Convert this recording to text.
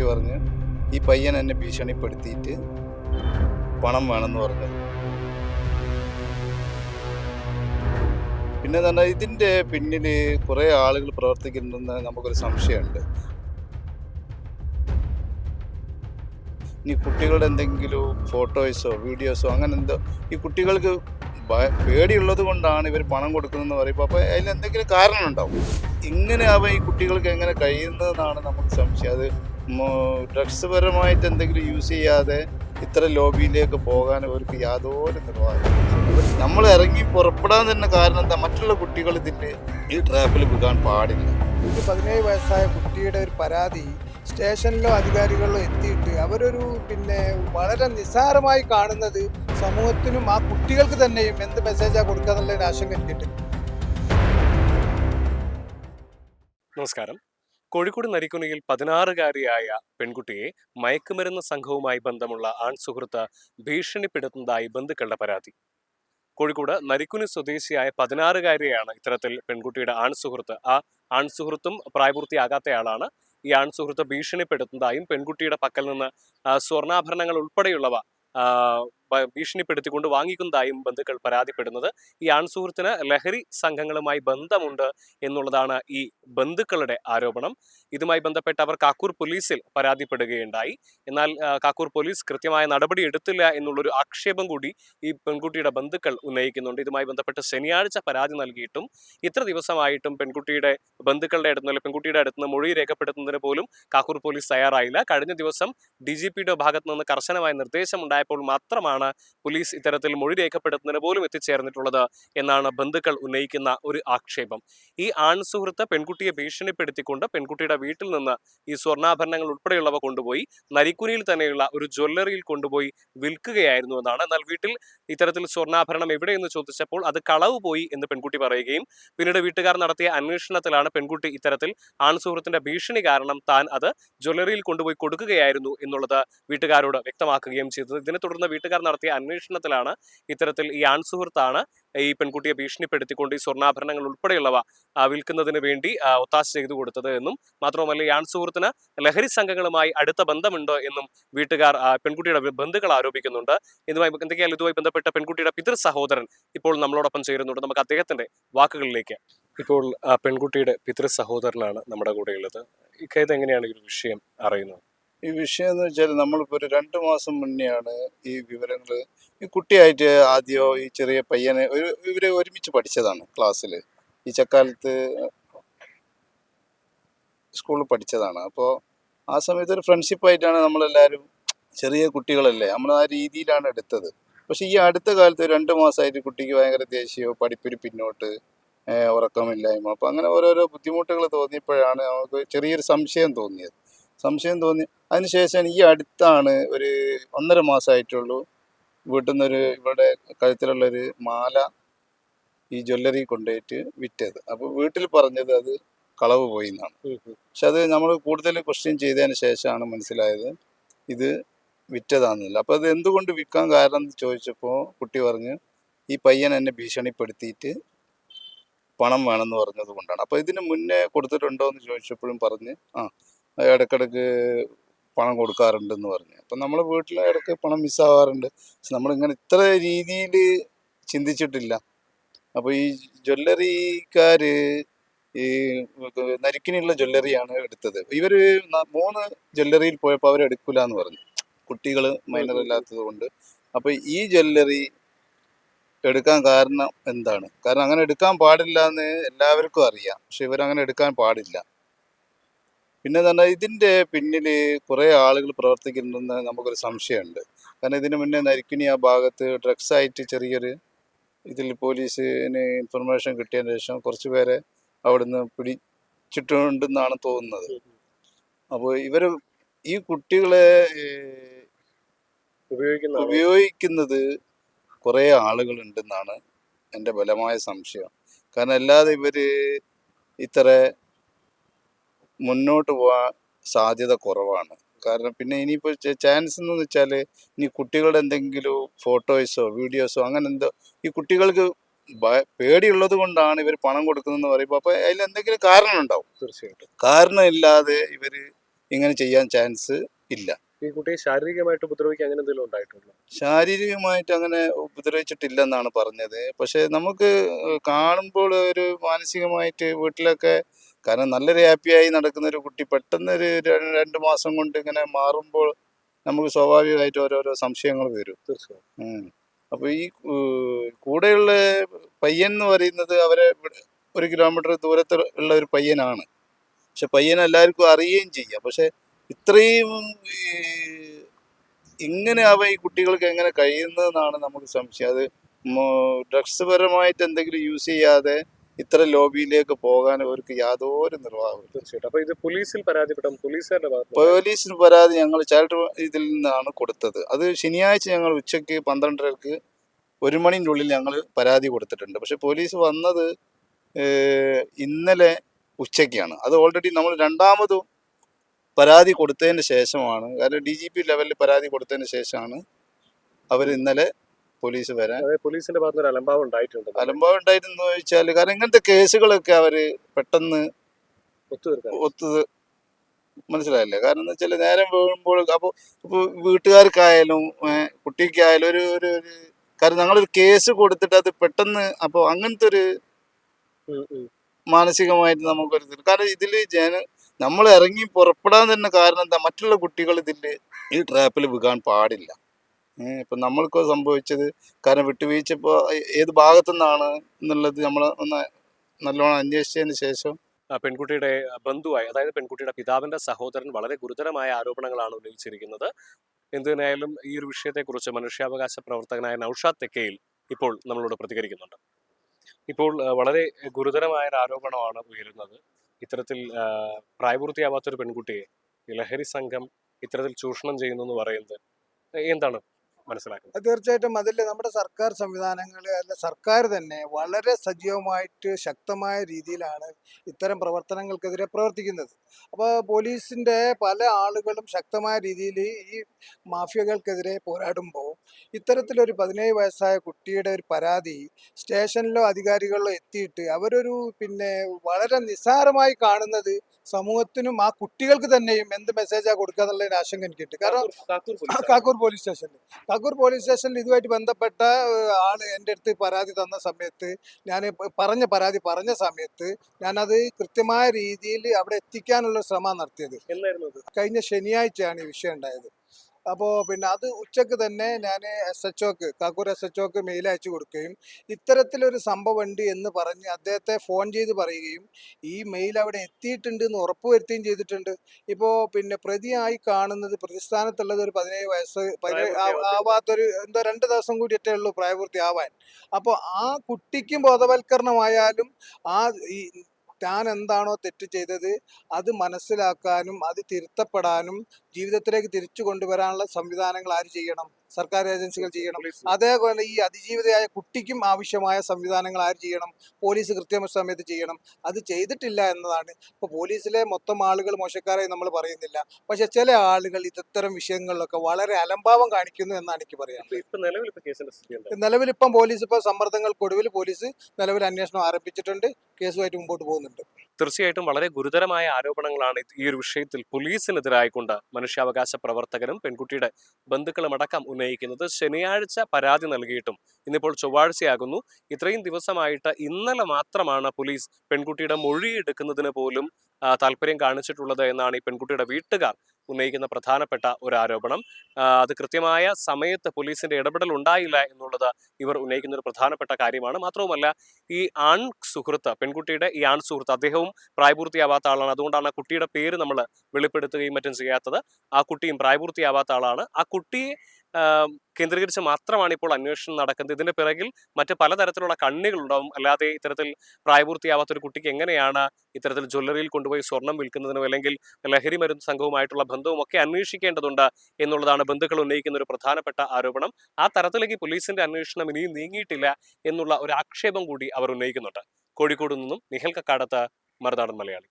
കുട്ടി പറഞ്ഞ് ഈ പയ്യൻ എന്നെ ഭീഷണിപ്പെടുത്തിയിട്ട് പണം വേണമെന്ന് പറഞ്ഞത് പിന്നെ തന്നെ ഇതിന്റെ പിന്നിൽ കുറേ ആളുകൾ പ്രവർത്തിക്കുന്നുണ്ടെന്ന് നമുക്കൊരു സംശയമുണ്ട്. ഇനി കുട്ടികളുടെ എന്തെങ്കിലും ഫോട്ടോസോ വീഡിയോസോ അങ്ങനെ എന്തോ ഈ കുട്ടികൾക്ക് പേടിയുള്ളത് കൊണ്ടാണ് ഇവർ പണം കൊടുക്കുന്നതെന്ന് പറയുമ്പോൾ അപ്പോൾ അതിലെന്തെങ്കിലും എന്തെങ്കിലും കാരണം ഉണ്ടാവും ഇങ്ങനെ അവ ഈ കുട്ടികൾക്ക് എങ്ങനെ കഴിയുന്നതെന്നാണ് നമുക്ക് സംശയം. അത് ഡ്രഗ്സ് പരമായിട്ട് എന്തെങ്കിലും യൂസ് ചെയ്യാതെ ഇത്ര ലോബിയിലേക്ക് പോകാൻ അവർക്ക് യാതൊരു നിർവാഹം നമ്മൾ ഇറങ്ങി പുറപ്പെടാൻ തന്നെ കാരണം എന്താ? മറ്റുള്ള കുട്ടികൾ ഇതിൽ ഈ ട്രാപ്പിൽ പോകാൻ പാടില്ല. ഒരു പതിനേഴ് വയസ്സായ കുട്ടിയുടെ ഒരു പരാതി സ്റ്റേഷനിലോ അധികാരികളിലോ എത്തിയിട്ട് അവരൊരു പിന്നെ വളരെ നിസ്സാരമായി കാണുന്നത് സമൂഹത്തിനും ആ കുട്ടികൾക്ക് തന്നെയും എന്ത് മെസ്സേജാണ് കൊടുക്കുക എന്നുള്ളൊരു ആശങ്ക എനിക്കുണ്ട് നമസ്കാരം. കോഴിക്കോട് നരിക്കുനിയിൽ പതിനാറുകാരിയായ പെൺകുട്ടിയെ മയക്കുമരുന്ന് സംഘവുമായി ബന്ധമുള്ള ആൺ സുഹൃത്ത് ഭീഷണിപ്പെടുത്തുന്നതായി ബന്ധുക്കളുടെ പരാതി. കോഴിക്കോട് നരിക്കുനി സ്വദേശിയായ പതിനാറുകാരിയാണ് ഇത്തരത്തിൽ പെൺകുട്ടിയുടെ ആൺ സുഹൃത്ത് ആ ആൺ സുഹൃത്തും പ്രായപൂർത്തിയാകാത്തയാളാണ് ഈ ആൺ സുഹൃത്ത് ഭീഷണിപ്പെടുത്തുന്നതായും പെൺകുട്ടിയുടെ പക്കൽ നിന്ന് സ്വർണാഭരണങ്ങൾ ഉൾപ്പെടെയുള്ളവ ഭീഷണിപ്പെടുത്തിക്കൊണ്ട് വാങ്ങിക്കുന്നതായും ബന്ധുക്കൾ പരാതിപ്പെടുന്നത്. ഈ ആൺസുഹൃത്തിന് ലഹരി സംഘങ്ങളുമായി ബന്ധമുണ്ട് എന്നുള്ളതാണ് ഈ ബന്ധുക്കളുടെ ആരോപണം. ഇതുമായി ബന്ധപ്പെട്ട് അവർ കാക്കൂർ പോലീസിൽ പരാതിപ്പെടുകയുണ്ടായി. എന്നാൽ കാക്കൂർ പോലീസ് കൃത്യമായ നടപടി എടുത്തില്ല എന്നുള്ളൊരു ആക്ഷേപം കൂടി ഈ പെൺകുട്ടിയുടെ ബന്ധുക്കൾ ഉന്നയിക്കുന്നുണ്ട്. ഇതുമായി ബന്ധപ്പെട്ട് ശനിയാഴ്ച പരാതി നൽകിയിട്ടും ഇത്ര ദിവസമായിട്ടും പെൺകുട്ടിയുടെ ബന്ധുക്കളുടെ അടുത്ത് നിന്ന് പെൺകുട്ടിയുടെ അടുത്ത് നിന്ന് മൊഴി രേഖപ്പെടുത്തുന്നതിന് പോലും കാക്കൂർ പോലീസ് തയ്യാറായില്ല. കഴിഞ്ഞ ദിവസം ഡി ജി പിയുടെ ഭാഗത്തു നിന്ന് കർശനമായ നിർദ്ദേശം ഉണ്ടായപ്പോൾ മാത്രമാണ് പോലീസ് ഇത്തരത്തിൽ മൊഴി രേഖപ്പെടുത്തുന്നതിന് പോലും എത്തിച്ചേർന്നിട്ടുള്ളത് എന്നാണ് ബന്ധുക്കൾ ഉന്നയിക്കുന്ന ഒരു ആക്ഷേപം. ഈ ആൺ സുഹൃത്ത് പെൺകുട്ടിയെ ഭീഷണിപ്പെടുത്തിക്കൊണ്ട് പെൺകുട്ടിയുടെ വീട്ടിൽ നിന്ന് ഈ സ്വർണാഭരണങ്ങൾ ഉൾപ്പെടെയുള്ളവ കൊണ്ടുപോയി നരിക്കുനിയിൽ തന്നെയുള്ള ഒരു ജ്വല്ലറിയിൽ കൊണ്ടുപോയി വിൽക്കുകയായിരുന്നു എന്നാണ്. എന്നാൽ വീട്ടിൽ ഇത്തരത്തിൽ സ്വർണാഭരണം എവിടെയെന്ന് ചോദിച്ചപ്പോൾ അത് കളവ് പോയി എന്ന് പെൺകുട്ടി പറയുകയും പിന്നീട് വീട്ടുകാർ നടത്തിയ അന്വേഷണത്തിലാണ് പെൺകുട്ടി ഇത്തരത്തിൽ ആൺസുഹൃത്തിന്റെ ഭീഷണി കാരണം താൻ അത് ജ്വല്ലറിയിൽ കൊണ്ടുപോയി കൊടുക്കുകയായിരുന്നു എന്നുള്ളത് വീട്ടുകാരോട് വ്യക്തമാക്കുകയും ചെയ്തത്. ഇതിനെ തുടർന്ന് വീട്ടുകാർ നടത്തിയ അന്വേഷണത്തിലാണ് ഇത്തരത്തിൽ ഈ ആൺസുഹൃത്താണ് ഈ പെൺകുട്ടിയെ ഭീഷണിപ്പെടുത്തിക്കൊണ്ട് ഈ സ്വർണാഭരണങ്ങൾ ഉൾപ്പെടെയുള്ളവ വിൽക്കുന്നതിന് വേണ്ടി ഒത്താശ ചെയ്തു കൊടുത്തത് എന്നും മാത്രവുമല്ല ഈ ആൺസുഹൃത്തിന് ലഹരി സംഘങ്ങളുമായി അടുത്ത ബന്ധമുണ്ട് എന്നും വീട്ടുകാർ പെൺകുട്ടിയുടെ ബന്ധുക്കൾ ആരോപിക്കുന്നുണ്ട്. ഇതുമായി എന്തൊക്കെയാലും ഇതുമായി ബന്ധപ്പെട്ട പെൺകുട്ടിയുടെ പിതൃ സഹോദരൻ ഇപ്പോൾ നമ്മളോടൊപ്പം ചേരുന്നുണ്ട്. നമുക്ക് അദ്ദേഹത്തിന്റെ വാക്കുകളിലേക്ക്. ഇപ്പോൾ പെൺകുട്ടിയുടെ പിതൃ സഹോദരനാണ് നമ്മുടെ കൂടെയുള്ളത്. ഇക്കയത് എങ്ങനെയാണ് ഈ ഒരു വിഷയം അറിയുന്നത്? ഈ വിഷയം എന്ന് വെച്ചാൽ നമ്മളിപ്പോൾ ഒരു രണ്ട് മാസം മുന്നെയാണ് ഈ വിവരങ്ങൾ ഈ കുട്ടിയായിട്ട് ആദ്യമോ ഈ ചെറിയ പയ്യനെ ഒരു ഇവരെ ഒരുമിച്ച് പഠിച്ചതാണ് ക്ലാസ്സിൽ ഈ ചക്കാലത്ത് സ്കൂളിൽ പഠിച്ചതാണ്. അപ്പോൾ ആ സമയത്ത് ഒരു ഫ്രണ്ട്ഷിപ്പായിട്ടാണ് നമ്മളെല്ലാവരും ചെറിയ കുട്ടികളല്ലേ നമ്മൾ ആ രീതിയിലാണ് എടുത്തത്. പക്ഷേ ഈ അടുത്ത കാലത്ത് രണ്ട് മാസമായിട്ട് കുട്ടിക്ക് ഭയങ്കര ദേഷ്യമോ പഠിപ്പിൽ പിന്നോട്ട് ഉറക്കമില്ലായ്മ അപ്പോൾ അങ്ങനെ ഓരോരോ ബുദ്ധിമുട്ടുകൾ തോന്നിയപ്പോഴാണ് നമുക്ക് ചെറിയൊരു സംശയം തോന്നിയത്. സംശയം തോന്നി. അതിനുശേഷം ഈ അടുത്താണ് ഒരു ഒന്നര മാസമായിട്ടുള്ളൂ വീട്ടിൽ നിന്നൊരു ഇവിടെ കഴുത്തിലുള്ളൊരു മാല ഈ ജ്വല്ലറി കൊണ്ടുപോയിട്ട് വിറ്റത്. അപ്പോൾ വീട്ടിൽ പറഞ്ഞത് അത് കളവ് പോയി എന്നാണ് പക്ഷെ അത് നമ്മൾ കൂടുതൽ ക്വസ്റ്റ്യൻ ചെയ്തതിന് ശേഷമാണ് മനസ്സിലായത് ഇത് വിറ്റതാണെന്നില്ല അപ്പോൾ അത് എന്തുകൊണ്ട് വിൽക്കാൻ കാരണം എന്ന് ചോദിച്ചപ്പോൾ കുട്ടി പറഞ്ഞ് ഈ പയ്യൻ എന്നെ ഭീഷണിപ്പെടുത്തിയിട്ട് പണം വേണമെന്ന് പറഞ്ഞത് കൊണ്ടാണ്. അപ്പോൾ ഇതിന് മുന്നേ കൊടുത്തിട്ടുണ്ടോ എന്ന് ചോദിച്ചപ്പോഴും പറഞ്ഞ് ആ ഇടയ്ക്കിടയ്ക്ക് പണം കൊടുക്കാറുണ്ടെന്ന് പറഞ്ഞു. അപ്പം നമ്മൾ വീട്ടിൽ ഇടയ്ക്ക് പണം മിസ്സാവാറുണ്ട്. പക്ഷെ നമ്മളിങ്ങനെ ഇത്ര രീതിയിൽ ചിന്തിച്ചിട്ടില്ല. അപ്പോൾ ഈ ജ്വല്ലറിക്കാർ ഈ നരിക്കിനുള്ള ജ്വല്ലറിയാണ് എടുത്തത്. ഇവർ മൂന്ന് ജ്വല്ലറിയിൽ പോയപ്പോൾ അവർ എടുക്കില്ല എന്ന് പറഞ്ഞു. കുട്ടികൾ മൈനർ അല്ലാത്തത് കൊണ്ട്. അപ്പോൾ ഈ ജ്വല്ലറി എടുക്കാൻ കാരണം എന്താണ്? കാരണം അങ്ങനെ എടുക്കാൻ പാടില്ല എന്ന് എല്ലാവർക്കും അറിയാം. പക്ഷെ ഇവരങ്ങനെ എടുക്കാൻ പാടില്ല. പിന്നെ തന്നെ ഇതിന്റെ പിന്നിൽ കുറേ ആളുകൾ പ്രവർത്തിക്കുന്നുണ്ടെന്ന് നമുക്കൊരു സംശയമുണ്ട്. കാരണം ഇതിന് മുന്നേ നരിക്കുനി ആ ഭാഗത്ത് ഡ്രഗ്സ് ആയിട്ട് ചെറിയൊരു ഇതിൽ പോലീസിന് ഇൻഫർമേഷൻ കിട്ടിയതിന് ശേഷം കുറച്ച് പേരെ അവിടുന്ന് പിടിച്ചിട്ടുണ്ടെന്നാണ് തോന്നുന്നത്. അപ്പോൾ ഇവർ ഈ കുട്ടികളെ ഉപയോഗിക്കുന്ന ഉപയോഗിക്കുന്നത് കുറേ ആളുകളുണ്ടെന്നാണ് എന്റെ ബലമായ സംശയം. കാരണം അല്ലാതെ ഇവർ ഇത്ര മുന്നോട്ട് പോകാൻ സാധ്യത കുറവാണ്. കാരണം പിന്നെ ഇനിയിപ്പോൾ ചാൻസ് എന്ന് വെച്ചാൽ ഇനി കുട്ടികളുടെ എന്തെങ്കിലും ഫോട്ടോസോ വീഡിയോസോ അങ്ങനെ എന്തോ ഈ കുട്ടികൾക്ക് പേടിയുള്ളത് കൊണ്ടാണ് ഇവർ പണം കൊടുക്കുന്നതെന്ന് പറയുമ്പോൾ അപ്പോൾ അതിൽ എന്തെങ്കിലും കാരണം ഉണ്ടാവും തീർച്ചയായിട്ടും. കാരണം ഇല്ലാതെ ഇവർ ഇങ്ങനെ ചെയ്യാൻ ചാൻസ് ഇല്ല. ഈ കുട്ടിയെ ശാരീരികമായിട്ട് ഉപദ്രവിക്കുക അങ്ങനെ എന്തെങ്കിലും ഉണ്ടായിട്ടുണ്ടോ? ശാരീരികമായിട്ട് അങ്ങനെ ഉപദ്രവിച്ചിട്ടില്ലെന്നാണ് പറഞ്ഞത്. പക്ഷേ നമുക്ക് കാണുമ്പോൾ ഒരു മാനസികമായിട്ട് വീട്ടിലൊക്കെ കാരണം നല്ലൊരു ഹാപ്പിയായി നടക്കുന്ന ഒരു കുട്ടി പെട്ടെന്ന് ഒരു രണ്ട് മാസം കൊണ്ട് ഇങ്ങനെ മാറുമ്പോൾ നമുക്ക് സ്വാഭാവികമായിട്ട് ഓരോരോ സംശയങ്ങൾ വരും. തീർച്ചയായും. ഉം. അപ്പൊ ഈ കൂടെയുള്ള പയ്യൻ എന്ന് പറയുന്നത് അവരെ ഒരു കിലോമീറ്റർ ദൂരത്ത് ഉള്ള ഒരു പയ്യനാണ്. പക്ഷെ പയ്യൻ എല്ലാവർക്കും അറിയുകയും ചെയ്യാം. പക്ഷെ ഇത്രയും ഇങ്ങനെ അവ ഈ കുട്ടികൾക്ക് എങ്ങനെ കഴിയുന്നതെന്നാണ് നമുക്ക് സംശയം. അത് ഡ്രഗ്സ് പരമായിട്ട് എന്തെങ്കിലും യൂസ് ചെയ്യാതെ ഇത്ര ലോബിയിലേക്ക് പോകാൻ അവർക്ക് യാതൊരു നിർവാഹവും തീർച്ചയായിട്ടും. അപ്പൊ ഇത് പോലീസിൽ പരാതിപ്പെടാം പോലീസുകാരുടെ പോലീസിന് പരാതി ഞങ്ങൾ ചൈൽഡ് ഇതിൽ നിന്നാണ് കൊടുത്തത്. അത് ശനിയാഴ്ച ഞങ്ങൾ ഉച്ചയ്ക്ക് പന്ത്രണ്ടരക്ക് ഒരു മണിന്റെ ഉള്ളിൽ ഞങ്ങൾ പരാതി കൊടുത്തിട്ടുണ്ട്. പക്ഷെ പോലീസ് വന്നത് ഇന്നലെ ഉച്ചയ്ക്കാണ്. അത് ഓൾറെഡി നമ്മൾ രണ്ടാമതും പരാതി കൊടുത്തതിന് ശേഷമാണ്. കാരണം ഡി ജി പി ലെവലിൽ പരാതി കൊടുത്തതിന് ശേഷമാണ് അവർ ഇന്നലെ പോലീസ് വരാൻ? അതായത് പോലീസിന്റെ ഭാഗത്ത് ഒരു അലംഭാവം ഉണ്ടായിട്ടുണ്ട്. അലംഭാവം ഉണ്ടായിരുന്നു ചോദിച്ചാൽ കാരണം ഇങ്ങനത്തെ കേസുകളൊക്കെ അവർ പെട്ടെന്ന് ഒത്തുതീർക്കാൻ. ഒത്തു മനസ്സിലായില്ലേ? കാരണം എന്ന് വെച്ചാൽ നേരം വീഴുമ്പോൾ അപ്പോൾ ഇപ്പോൾ വീട്ടുകാർക്കായാലും കുട്ടിക്കായാലും ഒരു ഒരു കാരണം ഞങ്ങളൊരു കേസ് കൊടുത്തിട്ട് അത് പെട്ടെന്ന് അപ്പോൾ അങ്ങനത്തെ ഒരു. മാനസികമായിട്ട് നമുക്കൊരു കാരണം ഇതിൽ ജന നമ്മൾ ഇറങ്ങി പുറപ്പെടാൻ തന്നെ കാരണം എന്താ മറ്റുള്ള കുട്ടികൾ ഇതിൽ ഈ ട്രാപ്പിൽ വീകാൻ പാടില്ല. ഇപ്പം നമ്മൾക്ക് സംഭവിച്ചത്? കാരണം വിട്ടുവീഴ്ച ഇപ്പോൾ ഏത് ഭാഗത്തു നിന്നാണ് എന്നുള്ളത് നമ്മൾ ഒന്ന് നല്ലോണം അന്വേഷിച്ചതിന് ശേഷം പെൺകുട്ടിയുടെ ബന്ധുവായി അതായത് പെൺകുട്ടിയുടെ പിതാവിന്റെ സഹോദരൻ വളരെ ഗുരുതരമായ ആരോപണങ്ങളാണ് ഉന്നയിച്ചിരിക്കുന്നത്. എന്തിനായാലും ഈ ഒരു വിഷയത്തെക്കുറിച്ച് മനുഷ്യാവകാശ പ്രവർത്തകനായ നൌഷാദ് തെക്കയിൽ ഇപ്പോൾ നമ്മളോട് പ്രതികരിക്കുന്നുണ്ട്. ഇപ്പോൾ വളരെ ഗുരുതരമായ ഒരു ആരോപണമാണ് ഉയരുന്നത്. ഇത്തരത്തിൽ പ്രായപൂർത്തിയാവാത്തൊരു പെൺകുട്ടിയെ ലഹരി സംഘം ഇത്തരത്തിൽ ചൂഷണം ചെയ്യുന്നു എന്ന് പറയുന്നത് എന്താണ് മനസ്സിലാക്കുന്നത്. തീർച്ചയായിട്ടും അതിൽ നമ്മുടെ സർക്കാർ സംവിധാനങ്ങൾ അല്ല സർക്കാർ തന്നെ വളരെ സജീവമായിട്ട് ശക്തമായ രീതിയിലാണ് ഇത്തരം പ്രവർത്തനങ്ങൾക്കെതിരെ പ്രവർത്തിക്കുന്നത്. അപ്പോൾ പോലീസിന്റെ പല ആളുകളും ശക്തമായ രീതിയിൽ ഈ മാഫിയകൾക്കെതിരെ പോരാടുമ്പോൾ ഇത്തരത്തിലൊരു പതിനേഴ് വയസ്സായ കുട്ടിയുടെ ഒരു പരാതി സ്റ്റേഷനിലോ അധികാരികളിലോ എത്തിയിട്ട് അവരൊരു പിന്നെ വളരെ നിസ്സാരമായി കാണുന്നത് സമൂഹത്തിനും ആ കുട്ടികൾക്ക് തന്നെയും എന്ത് മെസ്സേജാണ് കൊടുക്കുക എന്നുള്ള ഒരു ആശങ്ക എനിക്കുണ്ട്. കാരണം കാക്കൂർ പോലീസ് സ്റ്റേഷനിൽ കാക്കൂർ പോലീസ് സ്റ്റേഷനിൽ ഇതുമായിട്ട് ബന്ധപ്പെട്ട ആൾ എന്റെ അടുത്ത് പരാതി തന്ന സമയത്ത് ഞാൻ പറഞ്ഞ പരാതി പറഞ്ഞ സമയത്ത് ഞാനത് കൃത്യമായ രീതിയിൽ അവിടെ എത്തിക്കാനുള്ള ശ്രമം നടത്തിയത്. കഴിഞ്ഞ ശനിയാഴ്ചയാണ് ഈ വിഷയം ഉണ്ടായത്. അപ്പോൾ പിന്നെ അത് ഉച്ചയ്ക്ക് തന്നെ ഞാൻ എസ് എച്ച് ഒക്ക് കാക്കൂർ എസ് എച്ച് ഒക്ക് മെയിൽ അയച്ചു കൊടുക്കുകയും ഇത്തരത്തിലൊരു സംഭവം ഉണ്ട് എന്ന് പറഞ്ഞ് അദ്ദേഹത്തെ ഫോൺ ചെയ്ത് പറയുകയും ഈ മെയിൽ അവിടെ എത്തിയിട്ടുണ്ട് എന്ന് ഉറപ്പുവരുത്തുകയും ചെയ്തിട്ടുണ്ട്. ഇപ്പോൾ പിന്നെ പ്രതിയായി കാണുന്നത് പ്രതിസ്ഥാനത്തുള്ളത് ഒരു പതിനേഴ് വയസ്സ് പതിനേഴ് ആവാത്തൊരു എന്തോ രണ്ട് ദിവസം കൂടിയിട്ടേ ഉള്ളൂ പ്രായപൂർത്തി ആവാൻ അപ്പോൾ ആ കുട്ടിക്കും ബോധവൽക്കരണമായാലും ആ ഈ താൻ എന്താണോ തെറ്റ് ചെയ്തത് അത് മനസ്സിലാക്കാനും അത് തിരുത്തപ്പെടാനും ജീവിതത്തിലേക്ക് തിരിച്ചു കൊണ്ടുവരാനുള്ള സംവിധാനങ്ങൾ ആര് ചെയ്യണം? സർക്കാർ ഏജൻസികൾ ചെയ്യണം. അതേപോലെ ഈ അതിജീവിതയായ കുട്ടിക്കും ആവശ്യമായ സംവിധാനങ്ങൾ ആര് ചെയ്യണം? പോലീസ് കൃത്യമ സമയത്ത് ചെയ്യണം. അത് ചെയ്തിട്ടില്ല എന്നതാണ്. ഇപ്പോൾ പോലീസിലെ മൊത്തം ആളുകൾ മോശക്കാരായി നമ്മൾ പറയുന്നില്ല. പക്ഷെ ചില ആളുകൾ ഇത്തരം വിഷയങ്ങളിലൊക്കെ വളരെ അലംഭാവം കാണിക്കുന്നു എന്നാണ് എനിക്ക് പറയാം ഇപ്പൊ- ഇപ്പൊ നിലവിൽ ഇപ്പൊ നിലവിൽ ഇപ്പം പോലീസ് ഇപ്പോൾ സമ്മർദ്ദങ്ങൾക്കൊടുവിൽ പോലീസ് നിലവിൽ അന്വേഷണം ആരംഭിച്ചിട്ടുണ്ട്. കേസുമായിട്ട് മുമ്പോട്ട് പോകുന്നുണ്ട്. തീർച്ചയായിട്ടും വളരെ ഗുരുതരമായ ആരോപണങ്ങളാണ് ഈ ഒരു വിഷയത്തിൽ പോലീസിനെതിരായിക്കൊണ്ട് മനുഷ്യാവകാശ പ്രവർത്തകരും പെൺകുട്ടിയുടെ ബന്ധുക്കളും അടക്കം ഉന്നയിക്കുന്നത്. ശനിയാഴ്ച പരാതി നൽകിയിട്ടും ഇന്നിപ്പോൾ ചൊവ്വാഴ്ചയാകുന്നു. ഇത്രയും ദിവസമായിട്ട് ഇന്നലെ മാത്രമാണ് പോലീസ് പെൺകുട്ടിയുടെ മൊഴി എടുക്കുന്നതിന് പോലും താല്പര്യം കാണിച്ചിട്ടുള്ളത് എന്നാണ് ഈ പെൺകുട്ടിയുടെ വീട്ടുകാർ ഉന്നയിക്കുന്ന പ്രധാനപ്പെട്ട ഒരു ആരോപണം. അത് കൃത്യമായ സമയത്ത് പോലീസിന്റെ ഇടപെടൽ ഉണ്ടായില്ല എന്നുള്ളത് ഇവർ ഉന്നയിക്കുന്ന ഒരു പ്രധാനപ്പെട്ട കാര്യമാണ്. മാത്രവുമല്ല ഈ ആൺ സുഹൃത്ത് പെൺകുട്ടിയുടെ ഈ ആൺ സുഹൃത്ത് അദ്ദേഹവും പ്രായപൂർത്തിയാവാത്ത ആളാണ്. അതുകൊണ്ടാണ് കുട്ടിയുടെ പേര് നമ്മൾ വെളിപ്പെടുത്തുകയും മറ്റും ചെയ്യാത്തത്. ആ കുട്ടിയും പ്രായപൂർത്തിയാവാത്ത ആളാണ്. ആ കുട്ടിയെ കേന്ദ്രീകരിച്ച് മാത്രമാണ് ഇപ്പോൾ അന്വേഷണം നടക്കുന്നത്. ഇതിന്റെ പിറകിൽ മറ്റ് പലതരത്തിലുള്ള കണ്ണികൾ ഉണ്ടാവും അല്ലാതെ ഇത്തരത്തിൽ പ്രായപൂർത്തിയാവാത്ത ഒരു കുട്ടിക്ക് എങ്ങനെയാണ് ഇത്തരത്തിൽ ജ്വല്ലറിയിൽ കൊണ്ടുപോയി സ്വർണം വിൽക്കുന്നതിനോ അല്ലെങ്കിൽ ലഹരി മരുന്ന് സംഘവുമായിട്ടുള്ള ബന്ധവും ഒക്കെ അന്വേഷിക്കേണ്ടതുണ്ട് എന്നുള്ളതാണ് ബന്ധുക്കൾ ഉന്നയിക്കുന്ന ഒരു പ്രധാനപ്പെട്ട ആരോപണം. ആ തരത്തിലേക്ക് പോലീസിന്റെ അന്വേഷണം ഇനിയും നീങ്ങിയിട്ടില്ല എന്നുള്ള ഒരു ആക്ഷേപം കൂടി അവർ ഉന്നയിക്കുന്നുണ്ട്. കോഴിക്കോട് നിന്നും നിഹൽ കക്കാടത്ത് മറുനാടൻ മലയാളി.